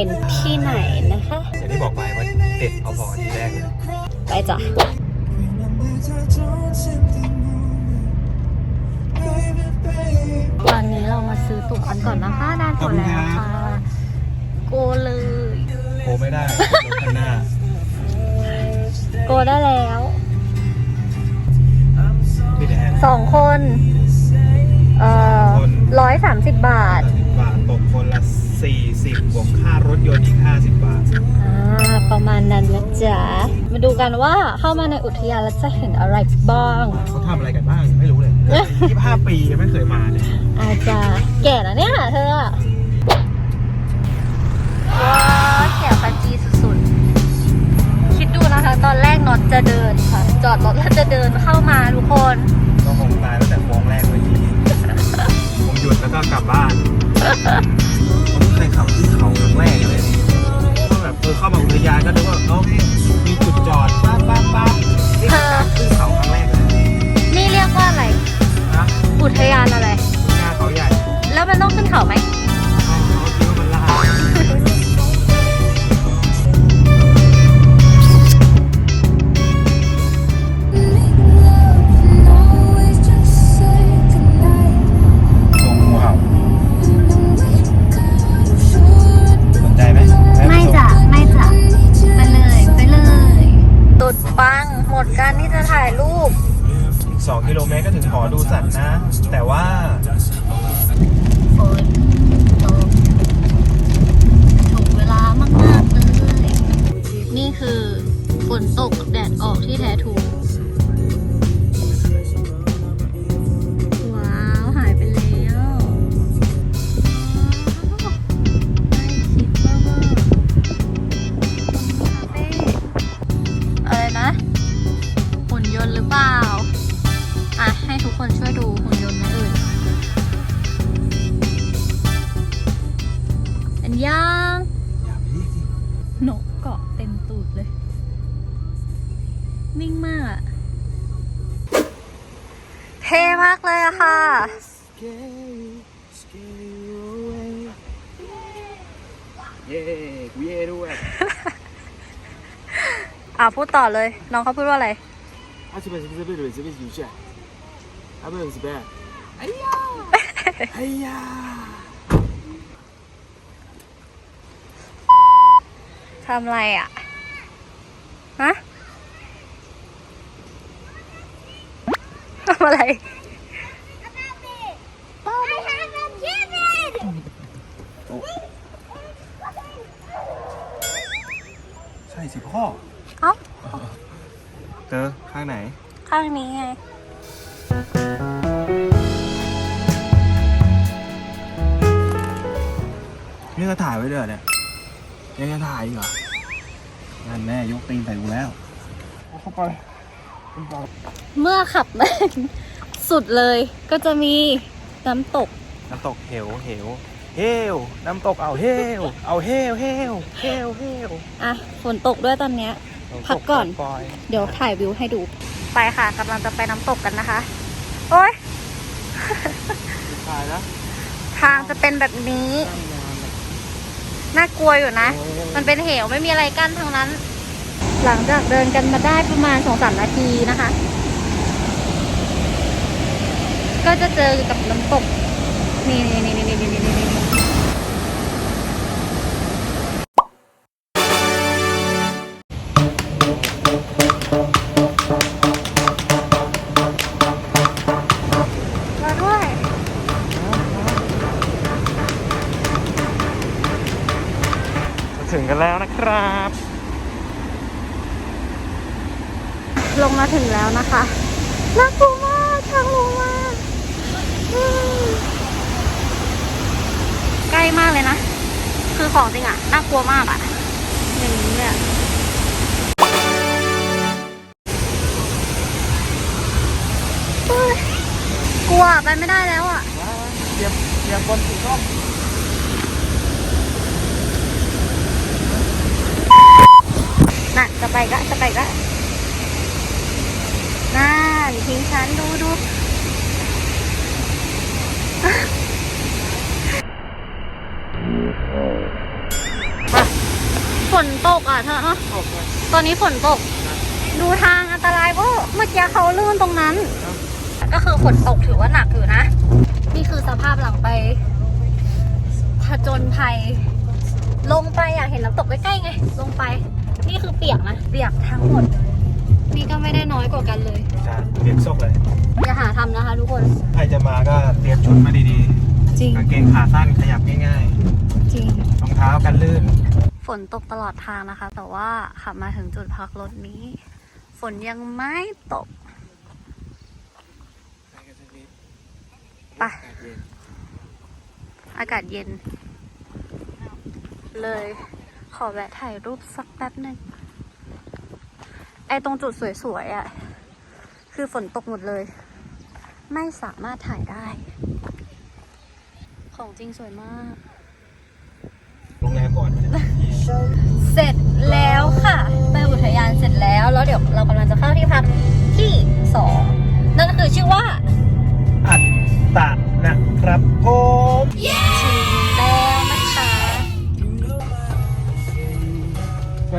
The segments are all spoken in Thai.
เป็นที่ไหนนะคะ อย่างที่บอกไปว่าเด็ดเอาพอๆที่แรกเลยไปจ้ะตอนนี้เรามาซื้อตั๋วกันก่อนนะคะได้ตั๋วแล้วค่ะโกเลยโคไม่ได้รถข้างหน้า โกได้แล้วพี่แดนสองคน เอ่อคนร้อยสามสิบบาทสิบบาทตกคนละ สี่สิบบวกค่ารถยนต์อีกห้าสิบบาท อ่าประมาณนั้นนะจ๊ะ มาดูกันว่าเข้ามาในอุทยานแล้วจะเห็นอะไรบ้าง เขาทำอะไรกันบ้างไม่รู้เลยยี่สิบห้าปียังไม่เคยมาเนี่ย อาจจะแก่แล้วเนี่ยเธออะว้าวแก่ฟันจีสุดๆ คิดดูนะคะตอนแรกน็อตจะเดินค่ะ จอดรถแล้วจะเดินเข้ามาทุกคน ก็คงตายตั้งแต่โค้งแรกเลยทีผมหยุดแล้วก็กลับบ้าน แรกเลยก็แบบเออเข้ามาอุทยานก็นึกว่าเอ้ามีจุดจอดปั๊บปั๊บปั๊บนี่คือการขึ้นเขาครั้งแรกเลยนี่เรียกว่าอะไร นะอุทยานอะไรอุทยานเขาใหญ่ แล้วมันต้องขึ้นเขาไหม คือฝนตกแดดออกที่แท้ถู เท่มากเลยอะค่ะ เย่กูเย่ด้วยอ่าพูดต่อเลย น้องเขาพูดว่าอะไรอาชิบะชิบะชิบะชิบะชิบะอาเบะสิบแปดไอ้ยาไอ้ยาทำไรอะ ฮะ อะไร ใช่สิพ่อ เอ้า เจอข้างไหน ข้างนี้ไง นี่ก็ถ่ายไว้เด้อเนี่ย ยังจะถ่ายอีกเหรอนั่นแน่ยกตีนใส่กูแล้วเอาเข้าไป เมื่อขับมา สุดเลยก็จะมีน้ำตก น้ำตกเหวเหวเฮวน้ำตกเอาเฮวเอาเฮวเฮวเฮวเฮวอะฝนตกด้วยตอนเนี้ย พักก่อนปล่อยเดี๋ยวถ่ายวิวให้ดู ไปค่ะกำลังจะไปน้ำตกกันนะคะ โอ้ยถ่ายแล้วทางจะเป็นแบบนี้ น่ากลัวอยู่นะ มันเป็นเหวไม่มีอะไรกั้นทางนั้น หลังจากเดินกันมาได้ประมาณสองสามนาทีนะคะ ก็จะเจอกับน้ำตก นี่นี่นี่นี่นี่นี่นี่ ไปไม่ได้แล้วอะเหยียบเหยียบบนสีส้มน่ะจะไปก็จะไปก็น่าทิ้งฉันดูดูฝนตกอะเธอตอนนี้ฝนตก ดูทางอันตรายเพราะเมื่อกี้เขาลื่นตรงนั้น ก็คือฝนตกถือว่าหนักอยู่นะ นี่คือสภาพหลังไปผจญภัย ลงไปอยากเห็นน้ำตกใกล้ๆไง ลงไป นี่คือเปียกนะ เปียกทั้งหมด นี่ก็ไม่ได้น้อยกว่ากันเลยจะเปลี่ยนซกเลยอย่าหาทำนะคะทุกคน ใครจะมาก็เตรียมชุดมาดีจริงๆกางเกงขาสั้นขยับง่ายจริงๆรองเท้ากันลื่น ฝนตกตลอดทางนะคะ แต่ว่าขับมาถึงจุดพักรถนี้ ฝนยังไม่ตก ไป อากาศเย็น เลยขอแวะถ่ายรูปสักแป๊บหนึ่งไอตรงจุดสวยๆอะ่ะ คือฝนตกหมดเลย ไม่สามารถถ่ายได้ ของจริงสวยมาก โรงแรมก่อนเสร็จแล้วค่ะ ไปอุทยานเสร็จแล้ว แล้วเดี๋ยวเรากำลังจะเข้าที่พักที่สองนั่นก็คือชื่อว่า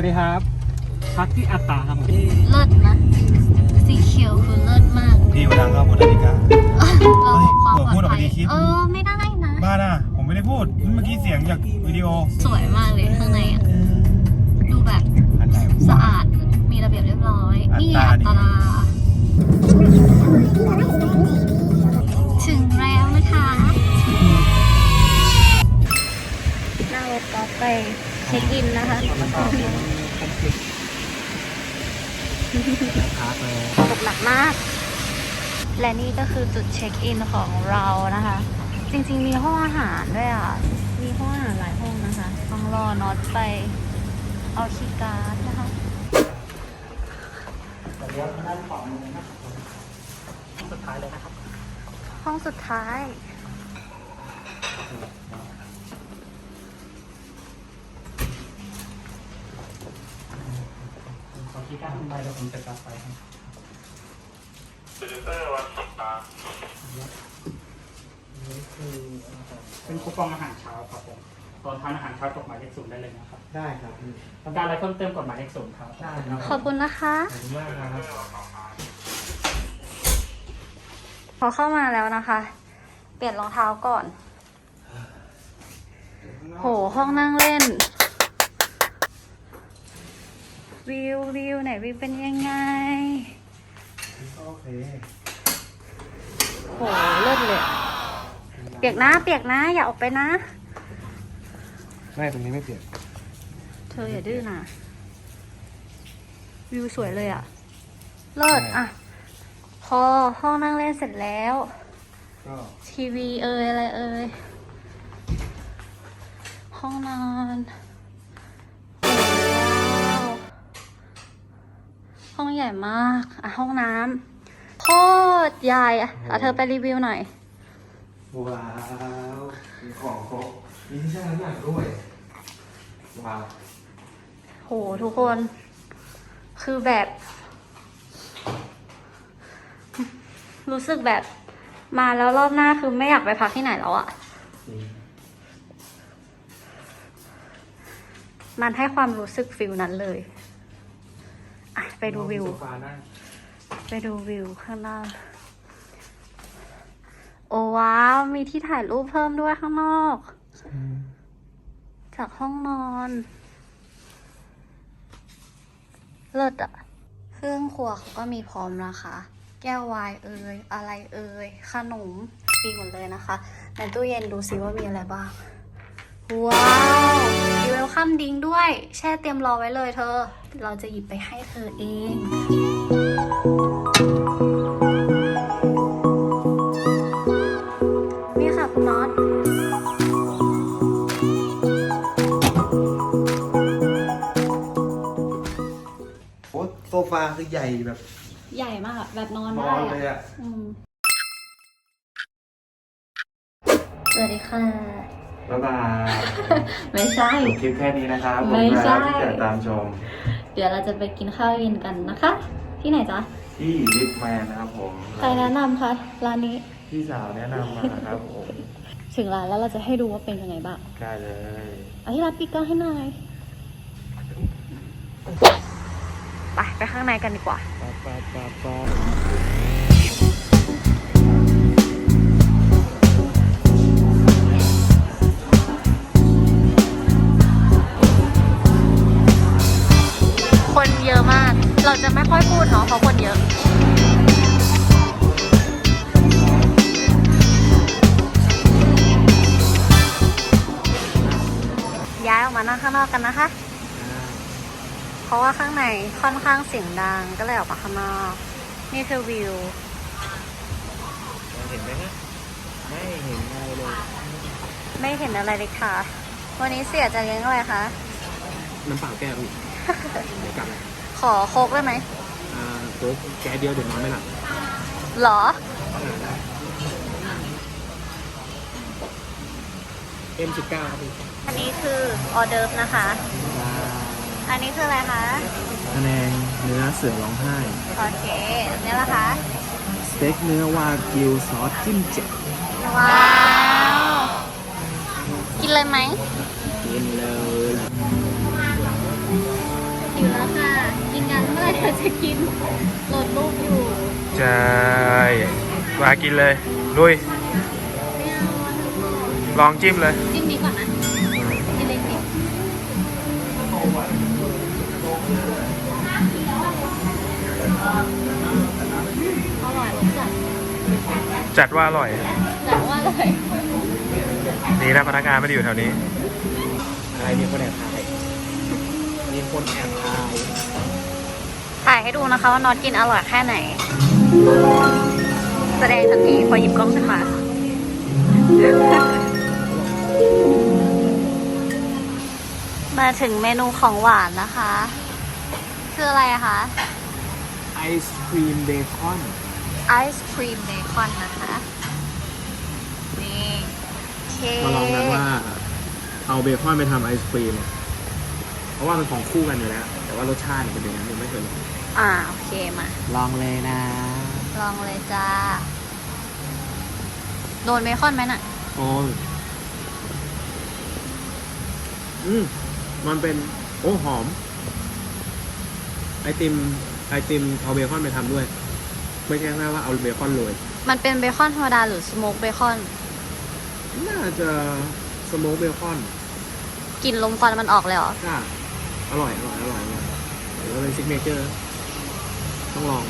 วัสดีครับ พักที่อัตตาครับผมเลิศนะ สีเขียวคือเลิศมากดีกว่าทางเข้าบนนาฬิกา เราบอกความปลอพูดดออกภัไปยในคลิป เออ ไม่ได้นะ บ้าน่ะผมไม่ได้พูด เมื่อกี้เสียงจากวิดีโอ สวยมากเลยข้างในอะ ดูแบบอันไหนสะอาด มีระเบียบเรียบร้อยอัตรานี่อัดีตรา ถึงแล้วนะคะนั่งรถกอล์ฟไป เช็คอินนะคะพักเลยตกหนักมาก และนี่ก็คือจุดเช็คอินของเรานะคะ จริงๆมีห้องอาหารด้วยอะ มีห้องอาหารหลายห้องนะคะต้องรอน็อตไปเอาคีย์การ์ดนะคะสุดท้ายเลยนะครับ ห้องสุดท้าย ขอคิดการทำไมแล้วผมจะกลับไปครับเป็นคูปองอาหารเช้าครับผมตอนทานอาหารเช้ากดหมายเลขศูนย์ได้เลยนะครับได้ครับต้องการอะไรเพิ่มเติมกดหมายเลขศูนย์ครับได้ครับขอบคุณนะคะ ขอบคุณมากครับพอเข้ามาแล้วนะคะ เปลี่ยนรองเท้าก่อน โห ห้องนั่งเล่น วิววิวไหนวิวเป็นยังไงโอเคโหเลิศเลย เปียกนะเปียกนะ อย่าออกไปนะ ไม่ตรงนี้ไม่เปลี่ยนเธออย่าดื้อนะ วิวสวยเลยอะเลิศอะพอห้องนั่งเล่นเสร็จแล้วก็ทีวีเอ่ยอะไรเอ่ยห้องนอน ห้องใหญ่มากอะห้องน้ำโคตรใหญ่อะเอาเธอไปรีวิวหน่อย ว้าวมีของครบมีที่ช่างน้ำหนักด้วยว้าวโหทุกคน คือแบบ รู้สึกแบบมาแล้วรอบหน้าคือไม่อยากไปพักที่ไหนแล้วอะมันให้ความรู้สึกฟิลนั้นเลยอะ ไปดูวิว ไปดูวิวข้างหน้า โอ้ว้าว มีที่ถ่ายรูปเพิ่มด้วยข้างนอก จากห้องนอน เลิศอะเครื่องครัวเขาก็มีพร้อมนะคะ แก้ววายเอ่ยอะไรเอ่ยขนมมีหมดเลยนะคะ ในตู้เย็นดูซิว่ามีอะไรบ้าง ว้าว คัมดิงด้วย แช่เตรียมรอไว้เลยเธอ เราจะหยิบไปให้เธอเองนี่ค่ะคุณน็อตโอ้โซฟาคือใหญ่แบบใหญ่มากอะแบบนอนนได้อนเลยอะอะอืมสวัสดีค่ะ บ๊ายบายไม่ใช่ จบคลิปแค่นี้นะครับไม่ใช่ขอบคุณครับที่ติดตามชม เดี๋ยวเราจะไปกินข้าวเย็นกันนะคะ ที่ไหนจ๊ะที่ลิฟแมนนะครับผมใครแนะนำคะร้านนี้ พี่สาวแนะนำมาครับผมถึงร้านแล้วเราจะให้ดูว่าเป็นยังไงบ้างได้เลยอธิรัตน์ปิดกล้องให้หน่อยไปไปข้างในกันดีกว่า ปาปาปาปา คนเยอะมาก เราจะไม่ค่อยพูดเนาะเพราะคนเยอะย้ายออกมานั่งข้างนอกกันนะคะ เพราะว่าข้างในค่อนข้างเสียงดังก็เลยออกมาข้างนอก นี่คือวิวเห็นไหมฮะไม่เห็นอะไรเลย ไม่เห็นอะไรเลยค่ะ วันนี้เสียจะเลี้ยงอะไรคะ น้ำเปล่าแก้วอีก เดี๋ยวกลับเลยขอโคกได้ไหมอ่าโต๊ะแก้วเดียวเดี๋ยวนอนไม่หลับหรอ เอ็มสิบเก้าครับพี่อันนี้คือออเดิร์ฟนะคะ อันนี้คืออะไรคะคะแนนเนื้อเสือร้องไห้ โอเคนี่ละคะสเต็กเนื้อวากิวซอสจิ้มเจ็ดว้าว กินเลยไหม เมื่อไหร่เราจะกินโหลดรูปอยู่ใช่มากินเลยลุย ไม่เอาอะเธอบอกลองจิ้มเลย จิ้มนี้ก่อนนะจิ้มเล็กนิดอร่อยรสจัดจัดว่าอร่อย จัดว่าอร่อยดีนะพนักงานไม่ได้อยู่แถวนี้ อะไรมีคนแอบถ่ายมีคนแอบถ่ายถ่าย ให้ดูนะคะว่าน็อตกินอร่อยแค่ไหน แสดงทันทีพอหยิบกล้องขึ้นมา มาถึงเมนูของหวานนะคะ คืออะไรอะคะไอศครีมเบคอนไอศครีมเบคอนนะคะ นี่เคมาลองกันว่า เอาเบคอนไปทำไอศครีมอะเพราะว่ามันของคู่กันอยู่แล้ว แต่ว่ารสชาติเป็นยังไงผมไม่เคยลอง อ่าโอเคมา ลองเลยนะ ลองเลยจ้า โดนเบคอนไหมน่ะ โอ้ยอืมมันเป็น โอ้หอม ไอติม ไอติมเอาเบคอนไปทำด้วย ไม่ใช่แค่ว่าเอาเบคอนโรยมันเป็นเบคอนธรรมดาหรือสโมกเบคอน น่าจะสโมกเบคอนกลิ่นลมควันมันออกเลยเหรอค่ะอร่อย อร่อย อร่อยอร่อยหรือว่าเป็นซิกเนเจอร์ ต้องลอง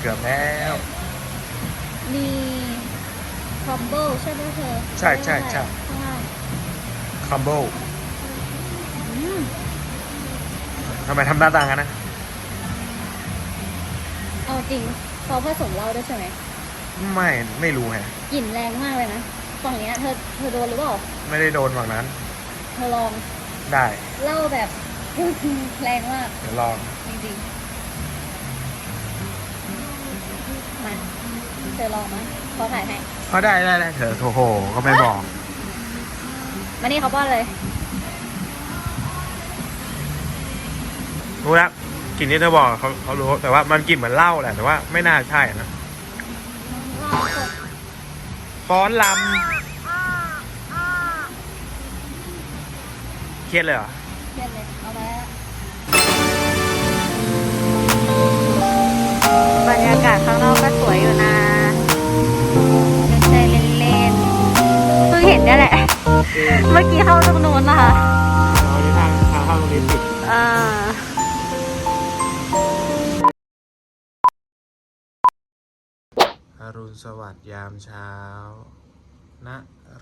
เกือบแล้ว มีคอมโบใช่ไหมเธอใช่ใช่ใช่ข้างล่างคัมโบอืมทำไมทำหน้าต่างกันนะ เอาจริงเขาผสมเหล้าด้วยใช่ไหมไม่ไม่รู้ไงกลิ่นแรงมากเลยนะฝั่งเนี้ยเธอเธอโดนหรือเปล่า ไม่ได้โดนฝั่งนั้น เธอลอง ได้เหล้าแบบแรงมากเดี๋ยวลองจริงๆมาเธอลองมาเขาถ่ายให้เขาได้ได้ได้เถอะโถโหก็ไม่บอกมานี่เขาป้อนเลยรู้แล้วกลิ่นที่เธอบอกเขาเขารู้แต่ว่ามันกลิ่นเหมือนเหล้าแหละแต่ว่าไม่น่าใช่นะฟ้อนลำ เครียดเลยเหรอเล่นเลยเอาไปแล้วบรรยากาศข้างนอกก็สวยอยู่นะเล่นเล่นๆเพิ่งเห็นได้แหละ เมื่อกี้เข้าตรงนู้นนะคะเราที่ทางทางเข้าตรงนี้ปิดอ่าอรุณสวัสดิ์ยามเช้า ณ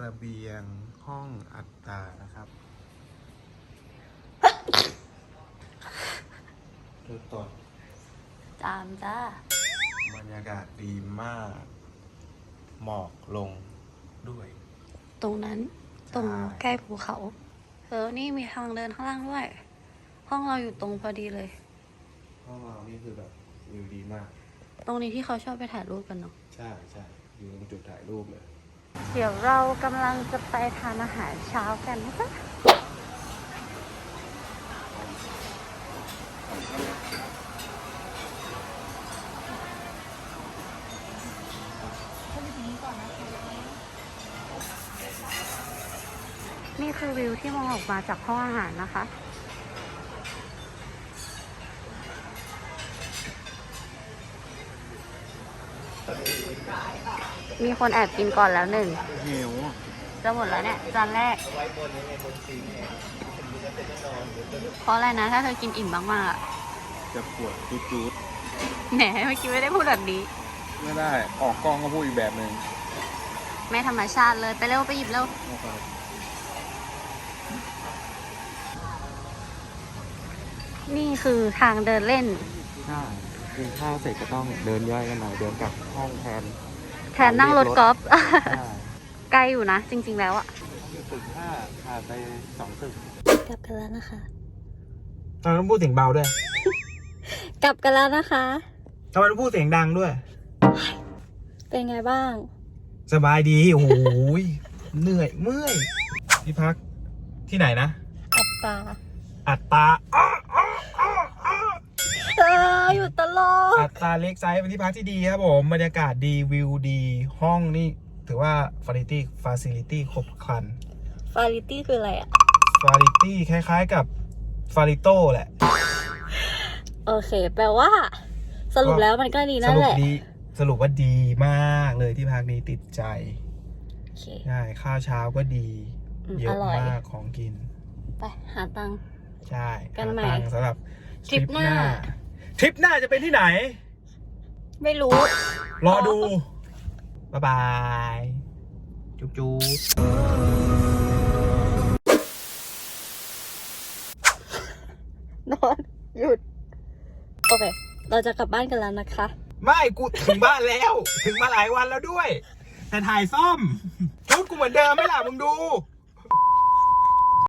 ระเบียงห้องอัตตานะครับ ดูต้นจามจ้าบรรยากาศดีมาก หมอกลงด้วย ตรงนั้น ตรงใช่ใกล้ภูเขาเออนี่มีทางเดินข้างล่างด้วย ห้องเราอยู่ตรงพอดีเลย ห้องเรานี่คือแบบวิวดีมาก ตรงนี้ที่เขาชอบไปถ่ายรูปกันเนาะใช่ใช่อยู่ตรงจุดถ่ายรูปเลย เดี๋ยวเรากำลังจะไปทานอาหารเช้ากันนะคะ คือวิวที่มองออกมาจากห้องอาหารนะคะ มีคนแอบกินก่อนแล้วหนึ่งหิวจะหมดแล้วเนี่ยจานแรก เพราะอะไรนะ ถ้าเธอกินอิ่มมากๆอะจะปวดจูดแหมเมื่อกี้ไม่ได้พูดแบบนี้ ๆไม่ได้ออกกล้องก็พูดอีกแบบหนึ่งไม่ธรรมชาติเลย ไปเร็ว ไปหยิบเร็วนี่คื อทางเดินเล่น ใช่กินข้าวเสร็จก็ต้องเดินย่อยกันหน่อยเดินกลับห้องแทนแทนนั่งรถกอล์ฟใช่ไกลอยู่นะ จริง ๆ แล้วอะตึกห้าผ่านไปสองตึกกลับกันแล้วนะคะตอนนั้นพูดเสียงเบาด้วยกลับกันแล้วนะคะ ทำไมต้องพูดเสียงดังด้วย เป็นไงบ้าง สบายดีโอ้โหยเหนื่อยเมื่อยที่พักที่ไหนนะ อัตตา อัตตาอ้ออ้ออ้ออ้อ เอออยู่ตลอดอัตตาเล็กไซส์เป็นที่พักที่ดีครับผมบรรยากาศดีวิวดีห้องนี่ถือว่าฟาริตี้ฟาซิลิตี้ครบครันฟาริตี้คืออะไรอะฟาริตี้คล้ายๆกับฟาริโต้แหละ โอเค แปลว่า สรุปแล้วมันก็ดีสนั่นรุแหปละดีสรุปว่าดีมากเลยที่พักนี้ติดใจโอเคใช่ข้าวเช้าก็ดีอืมเยออะร่อยมากของกิน ไป หาตังค์ใช่ กันใหม่หาตังค์สำหรับทริปหน้า ทริปหน้าจะเป็นที่ไหน ไม่รู้ รอดู บ๊ายบาย จุ๊บจุ๊บนอน หยุด โอเค เราจะกลับบ้านกันแล้วนะคะ ไม่กูถึงบ้านแล้ว ถึงมาหลายวันแล้วด้วย แต่ถ่ายซ่อมชุดกูเหมือนเดิมไหม่ล่ะมึงดู